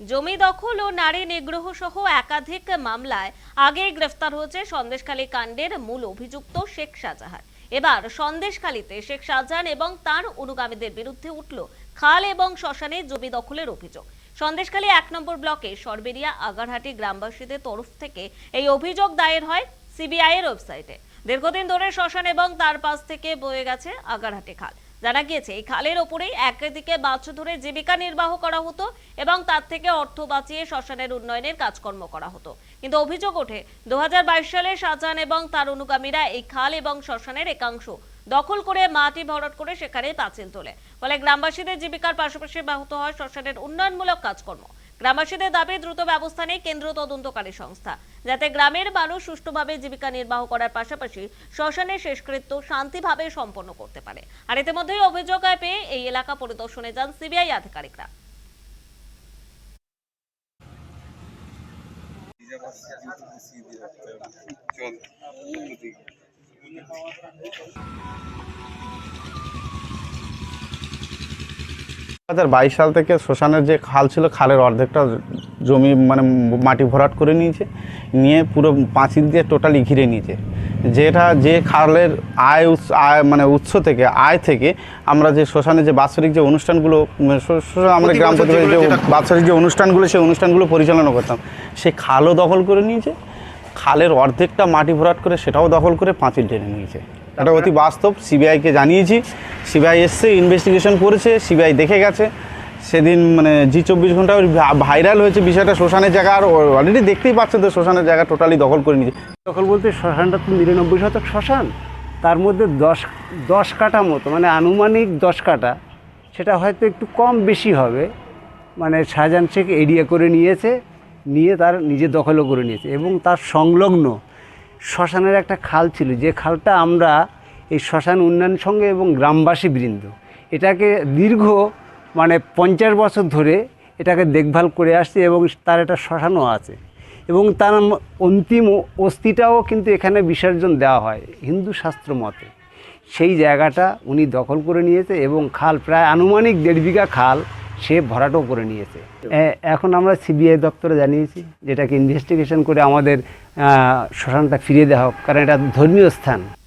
জমি দখল ও নারী নিগ্রহ সহ একাধিক মামলায় আগেই গ্রেফতার হয়েছে সন্দেশখালী কাণ্ডের মূল অভিযুক্ত শেখ শাহজাহান। এবার সন্দেশখালীতে শেখ শাহজাহান এবং তার অনুগামীদের বিরুদ্ধে উঠল খাল এবং শ্মশানে জমি দখলের অভিযোগ। সন্দেশখালী এক নম্বর ব্লকে সরবেরিয়া আগারহাটি গ্রামবাসীদের তরফ থেকে এই অভিযোগ দায়ের হয় সিবিআই এর ওয়েবসাইটে। দীর্ঘদিন ধরে শ্মশান এবং তার পাশ থেকে বয়ে গেছে আগারহাটি খাল। জানা গিয়েছে, এই খালের ওপরেই একদিকে মাছ ধরে জীবিকা নির্বাহ করা হতো এবং তার থেকে অর্থ বাঁচিয়ে শ্মশানের উন্নয়নের কাজকর্ম করা হতো। কিন্তু অভিযোগ ওঠে দু হাজার বাইশ সালে শাহজাহান এবং তার অনুগামীরা এই খাল এবং শ্মশানের একাংশ দখল করে মাটি ভরাট করে সেখানে পাঁচিল তোলে। ফলে গ্রামবাসীদের জীবিকার পাশাপাশি ব্যাহত হয় শ্মশানের উন্নয়নমূলক কাজকর্ম। গ্রামবাসীদের দাবি, দ্রুত ব্যবস্থা নেই কেন্দ্র তদন্তকারী সংস্থা, যাতে গ্রামের মানুষ সুষ্ঠুভাবে জীবিকা নির্বাহ করার পাশাপাশি শ্মশানের শেষকৃত্য শান্তিভাবে সম্পন্ন করতে পারে। আর ইতিমধ্যেই অভিযোগ পেয়ে এই এলাকা পরিদর্শনে যান সিবিআই আধিকারিকরা। চল হাজার বাইশ সাল থেকে শ্মশানের যে খাল ছিল খালের অর্ধেকটা জমি মানে মাটি ভরাট করে নিয়েছে নিয়ে পুরো পাঁচিল দিয়ে টোটালি ঘিরে নিয়েছে। যেটা যে খালের আয় উৎস আয় মানে উৎস থেকে আয় থেকে আমরা যে শ্মশানে যে বাৎসরিক যে অনুষ্ঠানগুলো আমরা গ্রাম পরিবারের যে বাৎসরিক যে অনুষ্ঠানগুলো সেই অনুষ্ঠানগুলো পরিচালনা করতাম। সেই খালও দখল করে নিয়েছে খালের অর্ধেকটা মাটি ভরাট করে সেটাও দখল করে পাঁচিল টেনে নিয়েছে। এটা অতি বাস্তব সিবিআইকে জানিয়েছি। সিবিআই এসছে ইনভেস্টিগেশন করেছে সিবিআই দেখে গেছে। সেদিন মানে জি চব্বিশ ঘণ্টা ভাইরাল হয়েছে বিষয়টা শ্মশানের জায়গা আর অলরেডি দেখতেই পাচ্ছেন তো শ্মশানের জায়গা টোটালি দখল করে নিয়েছে। দখল বলতে শ্মশানটা তো নিরানব্বই শতক শ্মশান। তার মধ্যে দশ দশ কাটা মতো মানে আনুমানিক দশ কাটা সেটা হয়তো একটু কম বেশি হবে। মানে শাহজাহান শেখ এরিয়া করে নিয়েছে নিয়ে তার নিজে দখলও করে নিয়েছে। এবং তার সংলগ্ন শ্মশানের একটা খাল ছিল, যে খালটা আমরা এই শ্মশান উন্নয়ন সঙ্গে এবং গ্রামবাসী বৃন্দ, এটাকে দীর্ঘ মানে পঞ্চাশ বছর ধরে এটাকে দেখভাল করে আসছে এবং তার একটা শ্মশানও আছে এবং তার অন্তিম অস্থিটাও কিন্তু এখানে বিসর্জন দেওয়া হয় হিন্দু শাস্ত্র মতে। সেই জায়গাটা উনি দখল করে নিয়েছে এবং খাল প্রায় আনুমানিক দেড় বিঘা খাল সে ভরাটও করে নিয়েছে। এখন আমরা সিবিআই দপ্তরে জানিয়েছি যেটাকে ইনভেস্টিগেশন করে আমাদের শ্মশানটা ফিরিয়ে দেওয়া হোক, কারণ এটা ধর্মীয় স্থান।